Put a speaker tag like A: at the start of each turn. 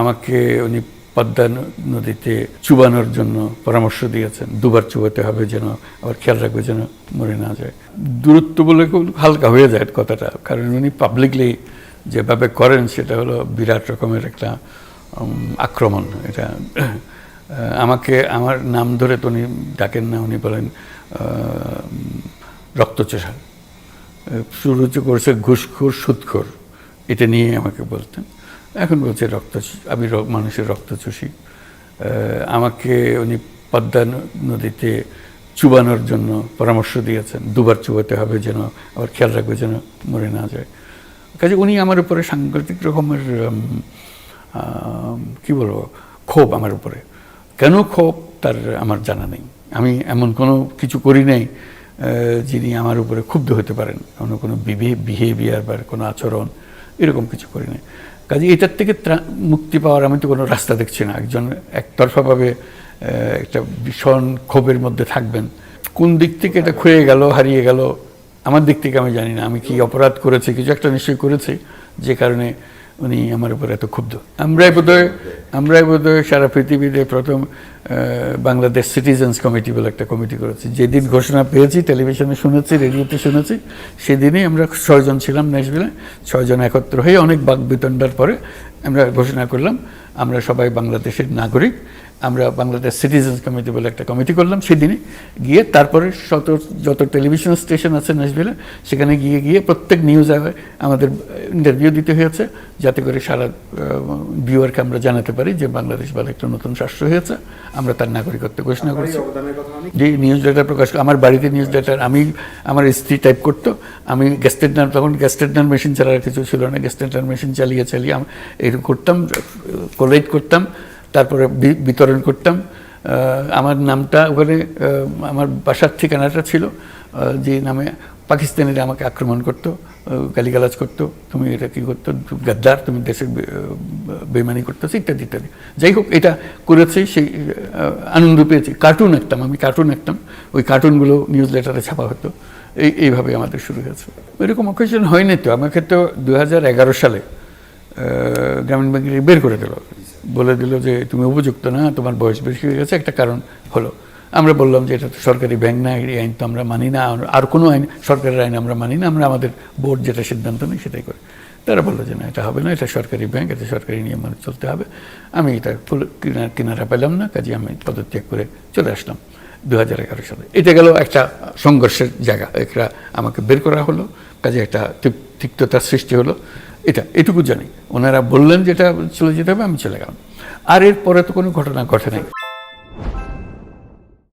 A: আমাকে উনি পদ্মা নদীতে চুবানোর জন্য পরামর্শ দিয়েছেন। দুবার চুবাতে হবে যেন, আবার খেয়াল রাখবে যেন মরে না যায়। দূরত্ব বলে হালকা হয়ে যায় কথাটা, কারণ উনি পাবলিকলি যেভাবে করেন সেটা হলো বিরাট রকমের একটা আক্রমণ। এটা আমাকে, আমার নাম ধরে তো উনি ডাকেন না, উনি বলেন রক্তচোষা। শুরু যে করেছে ঘুষখোর, সুদখোর। এটা নিয়ে আমাকে বলতেন। এখন বলছে রক্ত আমি মানুষের রক্ত চুষি। আমাকে উনি পদ্মা নদীতে চুবানোর জন্য পরামর্শ দিয়েছেন, দুবার চুবাতে হবে যেন আবার খেয়াল রাখবে যেন মরে না যায়। কাজে উনি আমার উপরে সাংঘাতিক রকমের কি বলব, ক্ষোভ আমার উপরে। কেন ক্ষোভ? তার আমার জানা নেই। আমি এমন কোনো কিছু করি নাই যিনি আমার উপরে ক্ষুব্ধ হতে পারেন। কোনো কোনো বিহেভিয়ার বা কোনো আচরণ এরকম কিছু করি নাই। কাজে এটার থেকে মুক্তি পাওয়ার আমি তো কোনো রাস্তা দেখছি না। একজন একতরফাভাবে একটা ভীষণ ক্ষোভের মধ্যে থাকবেন। কোন দিক থেকে এটা খুঁয়ে গেল, হারিয়ে গেল, আমার দিক থেকে আমি জানি না। আমি কি অপরাধ করেছি, কিছু একটা নিশ্চয়ই করেছি, যে কারণে উনি আমার উপর এত ক্ষুব্ধ। আমরাই বোধহয় আমরাই বোধহয় সারা পৃথিবীতে প্রথম বাংলাদেশ সিটিজেন্স কমিটি বলে একটা কমিটি করেছি। যেদিন ঘোষণা পেয়েছি, টেলিভিশনে শুনেছি, রেডিওতে শুনেছি, সেদিনই আমরা ছয়জন ছিলাম নেশবিলে ছয়জন একত্র হয়ে অনেক বাক বিতণ্ডার পরে আমরা ঘোষণা করলাম, আমরা সবাই বাংলাদেশের নাগরিক। আমরা বাংলাদেশ সিটিজেন্স কমিটি বলে একটা কমিটি করলাম সেদিনে গিয়ে তারপরে শত যত টেলিভিশন স্টেশন আছে নাসবিলে সেখানে গিয়ে গিয়ে প্রত্যেক নিউজ আমাদের ইন্টারভিউ দিতে হয়েছে যাতে করে সারা ভিউয়ারকে আমরা জানাতে পারি যে বাংলাদেশ বলে একটা নতুন রাষ্ট্র হয়েছে আমরা তার নাগরিকত্ব ঘোষণা করেছি। যে নিউজ লেটার প্রকাশ আমার বাড়িতে নিউজ লেটার আমি আমার স্ত্রী টাইপ করতো আমি গ্যাস্টেডনার তখন গ্যাস্টেডনার মেশিন ছাড়া আর কিছু ছিল না গ্যাস্টেডনার মেশিন চালিয়ে চালিয়ে এরকম করতাম কোলাইট করতাম তারপরে বিতরণ করতাম। আমার নামটা ওখানে আমার বাসার ঠিকানাটা ছিল যে নামে পাকিস্তানিরা আমাকে আক্রমণ করতো গালিগালাজ করতো, তুমি এটা কী করতো গাদ্দার, তুমি দেশের বেমানি করতেছো, ইত্যাদি ইত্যাদি। যাই হোক, এটা করেছে, সেই আনন্দ পেয়েছি। কার্টুন একটাম আমি কার্টুন একটাম ওই কার্টুনগুলো নিউজ লেটারে ছাপা হতো। এই, এইভাবে আমাদের শুরু হয়েছে। এরকম অকেশন হয়নি তো আমাকে তো দু হাজার এগারো সালে গ্রামীণ ব্যাংক বের করে দিল। বলে দিল যে তুমি উপযুক্ত না, তোমার বয়স বেশি হয়ে গেছে, একটা কারণ হলো। আমরা বললাম যে এটা তো সরকারি ব্যাংক না, এই আইন তো আমরা মানি না, আর- কোনো আইন, সরকারের আইন আমরা মানি না, আমরা আমাদের বোর্ড যেটা সিদ্ধান্ত নেই সেটাই করে। তারা বলল যে না, এটা হবে না, এটা সরকারি ব্যাংক, এটা সরকারি নিয়ম মানে চলতে হবে। আমি এটা কিনা- কিনারা পেলাম না, কাজে আমি পদত্যাগ করে চলে আসলাম। দু হাজার এগারো সালে। এটা গেল একটা সংঘর্ষের জায়গা। একটা আমাকে বের করা হলো, কাজে একটা তিক- তিক্ততার সৃষ্টি হলো। এটা, এটুকু জানি। ওনারা বললেন যেটা চলে যেতে হবে, আমি চলে গেলাম। আর এরপরে তো কোনো ঘটনা ঘটে নাই।